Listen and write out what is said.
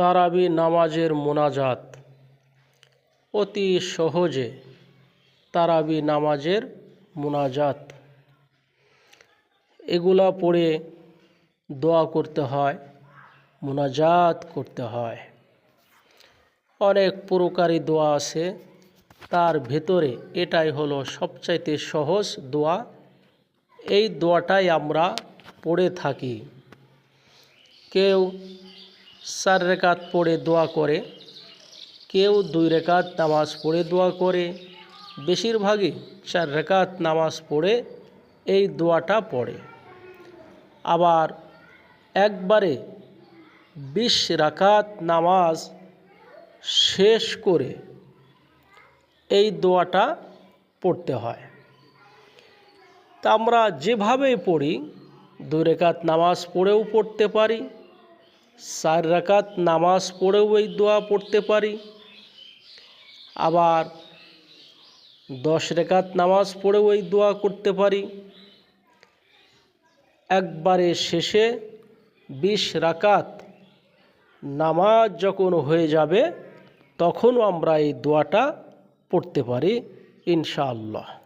তারাবি নামাজের মোনাজাত। অতি সহজে তারাবি নামাজের মোনাজাত। এগুলা পড়ে দোয়া করতে হয়, মোনাজাত করতে হয়। অনেক পুরকারী দোয়া আছে, তার ভেতরে এটাই হলো সবচাইতে সহজ দোয়া। এই দোয়াটাই আমরা পড়ে থাকি। কেউ চার রেখাত পড়ে দোয়া করে। কেউ দুই রেখাত নামাজ পড়ে দোয়া করে। বেশিরভাগই চার রেখাত নামাজ পড়ে এই দোয়াটা পড়ে। আবার একবারে বিশ রাকাত নামাজ শেষ করে এই দোয়াটা পড়তে হয়। তা আমরা যেভাবে পড়ি, দুই রেখাত নামাজ পড়েও পড়তে পারি। চার রাকাত নামাজ পড়েও এই দোয়া পড়তে পারি। আবার দশ রেখাত নামাজ পড়েও এই দোয়া করতে পারি। একবারে শেষে বিশ রাকাত নামাজ যখন হয়ে যাবে, তখনও আমরা এই দোয়াটা পড়তে পারি, ইনশাআল্লাহ।